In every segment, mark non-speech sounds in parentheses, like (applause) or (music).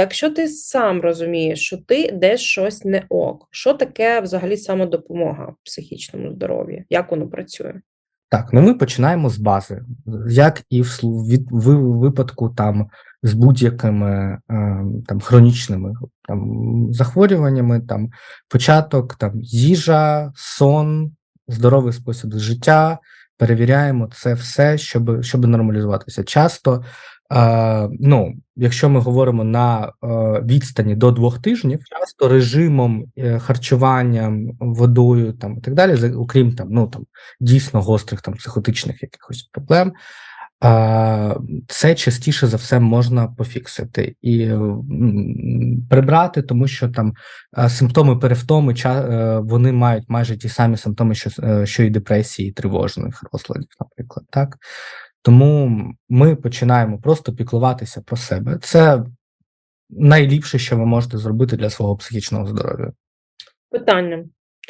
Якщо ти сам розумієш, що ти десь щось не ок, що таке взагалі самодопомога в психічному здоров'ї? Як воно працює? Так, ну ми починаємо з бази, як і в випадку там з будь-якими е, там хронічними там захворюваннями, там початок, там їжа, сон, здоровий спосіб життя. Перевіряємо це все, щоб, щоб нормалізуватися. Часто, е, ну, якщо ми говоримо на е, відстані до двох тижнів, часто режимом е, харчуванням, водою там і так далі, окрім там, ну там дійсно гострих там психотичних якихось проблем. А, Це частіше за все можна пофіксити і прибрати, тому що там е, симптоми перевтоми е, вони мають майже ті самі симптоми, що, е, що і депресії, і тривожних розладів, наприклад. Так? Тому ми починаємо просто піклуватися про себе. Це найліпше, що ви можете зробити для свого психічного здоров'я. Питання.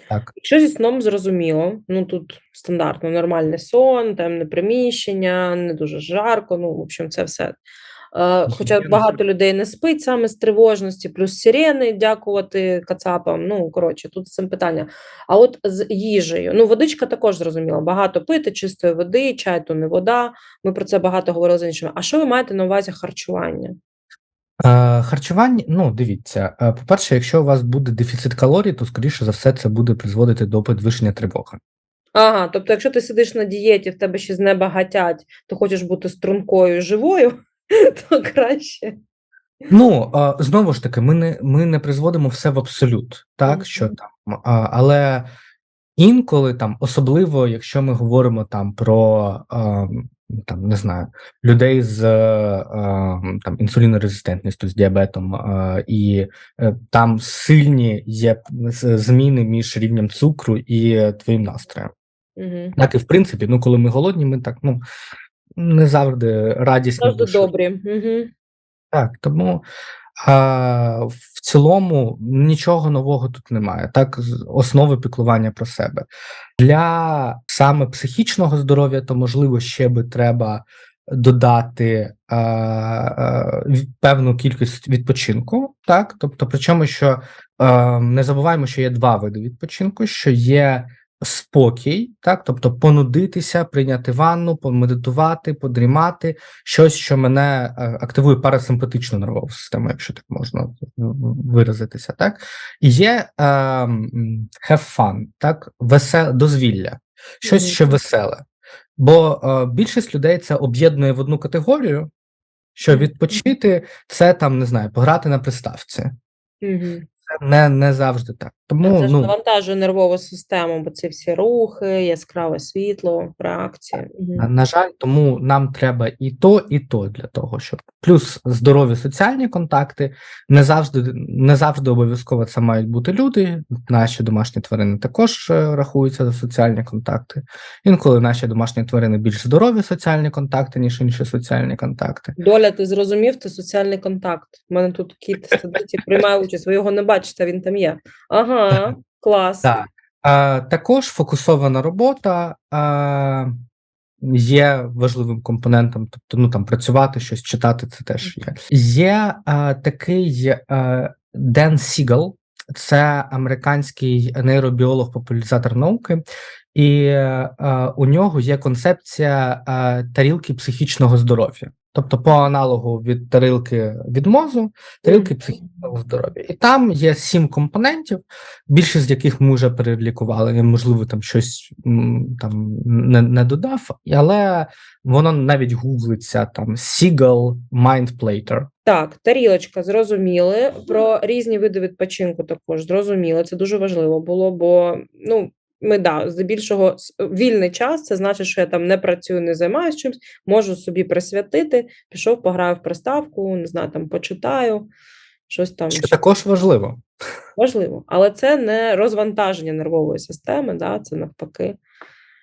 Так. Якщо зі сном зрозуміло, ну тут стандартно нормальний сон, темне приміщення, не дуже жарко, ну, в общем, це все. Е, Хоча багато людей не спить саме з тривожності, плюс сирени, дякувати кацапам. Ну, коротше, тут з цим питання. А от з їжею, ну, водичка також зрозуміла. Багато пити, чистої води, чай то не вода. Ми про це багато говорили з іншими. А що ви маєте на увазі харчування? Е, Харчування, ну дивіться, е, по-перше, якщо у вас буде дефіцит калорій, то скоріше за все це буде призводити до підвищення тривоги. Ага, тобто, якщо ти сидиш на дієті, в тебе ще з неба гатять, то хочеш бути стрункою живою, (laughs) то краще. Ну знову ж таки, ми не ми не призводимо все в абсолют, так що там, але інколи там, особливо якщо ми говоримо там про ем, там не знаю людей з е, там інсулінорезистентністю, з діабетом, і е, там сильні є зміни між рівнем цукру і твоїм настроєм. Так і в принципі, ну коли ми голодні, ми так ну не завжди радісні. Завжди добрі. Угу. Так, тому а, в цілому нічого нового тут немає. Так, основи піклування про себе. Для саме психічного здоров'я, то можливо ще би треба додати а, від- певну кількість відпочинку. Так, тобто, причому, що а, не забуваємо, що є два види відпочинку: що є спокій, так, тобто понудитися, прийняти ванну, помедитувати, подрімати, щось, що мене е, активує парасимпатичну нервову систему, якщо так можна виразитися, так? І є е, have fun, так, весе дозвілля, щось що веселе. Бо е, більшість людей це об'єднує в одну категорію, що відпочити це там не знаю, пограти на приставці. Це не, не завжди так. Тому Це ж ну навантажує нервову систему, бо ці всі рухи, яскраве світло, реакції. Угу. На, на жаль, тому нам треба і то, і то для того, щоб плюс здорові соціальні контакти. Не завжди не завжди обов'язково це мають бути люди. Наші домашні тварини також е, рахуються за соціальні контакти. Інколи наші домашні тварини більш здорові соціальні контакти, ніж інші соціальні контакти. Доля, ти зрозумів, ти соціальний контакт. У мене тут кіт сидить і приймає участь. Ви його не бачите, він там є. Ага, клас. Так. А, також фокусована робота а, є важливим компонентом, тобто ну там працювати, щось читати, це теж є. Є а, такий а, Ден Сігал, це американський нейробіолог, популяризатор науки, і е, у нього є концепція е, тарілки психічного здоров'я. Тобто, по аналогу від тарілки від мозу, тарілки психічного здоров'я. І там є сім компонентів, більшість з яких ми вже перелікували. Я, можливо, там щось там не, не додав, але воно навіть гуглиться там Seagull Mind Plater. Так, тарілочка, зрозуміли. Про різні види відпочинку також зрозуміли. Це дуже важливо було, бо ну. Ми да, здебільшого вільний час, це значить, що я там не працюю, не займаюся чимось, можу собі присвятити, пішов, пограю в приставку, не знаю, там почитаю, щось там Що також важливо. важливо. Але це не розвантаження нервової системи, да, це навпаки.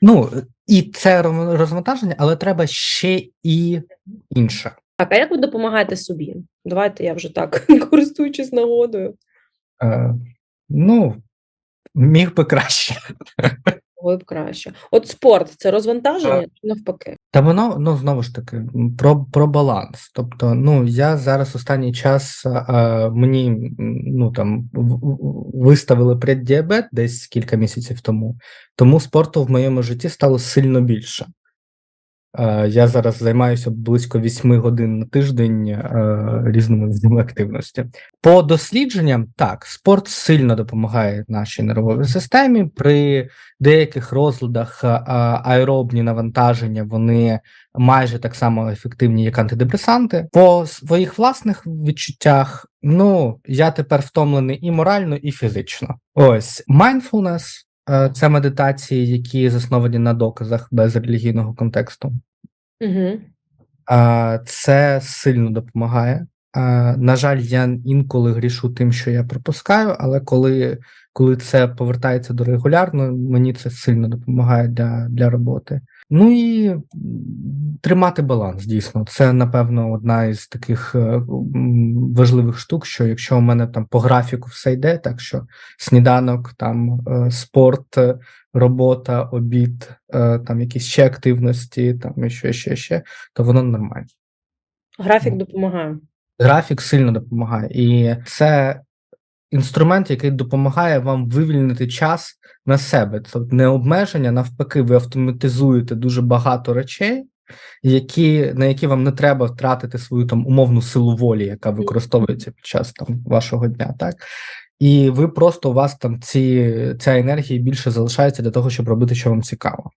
Ну і це розвантаження, але треба ще і інше. Так, а як ви допомагаєте собі? Давайте я вже так, (laughs) користуючись нагодою. Е, ну, міг би краще. Було б краще. От спорт це розвантаження чи навпаки? Та воно, ну знову ж таки, про, про баланс. Тобто, ну я зараз останній час а, мені ну там виставили преддіабет десь кілька місяців тому, тому спорту в моєму житті стало сильно більше. Е, Я зараз займаюся близько 8 годин на тиждень е, різними видами активності. По дослідженням, так, спорт сильно допомагає нашій нервовій системі. При деяких розладах е, аеробні навантаження вони майже так само ефективні, як антидепресанти. По своїх власних відчуттях, ну я тепер втомлений і морально, і фізично. Ось mindfulness це медитації, які засновані на доказах без релігійного контексту. Угу. Це сильно допомагає. На жаль, я інколи грішу тим, що я пропускаю, але коли, коли це повертається до регулярно, мені це сильно допомагає для, для роботи. Ну і тримати баланс, дійсно. Це, напевно, одна із таких е, важливих штук, що якщо у мене там по графіку все йде, так що сніданок, там е, спорт, робота, обід, е, там якісь ще активності, там і ще, ще, ще, то воно нормально. Графік Ну. допомагає. Графік сильно допомагає, і це інструмент, який допомагає вам вивільнити час на себе. Це не обмеження, навпаки, ви автоматизуєте дуже багато речей, які, на які вам не треба втратити свою там умовну силу волі, яка використовується під час там вашого дня, так. І ви просто у вас там ці ця енергія більше залишається для того, щоб робити, що вам цікаво.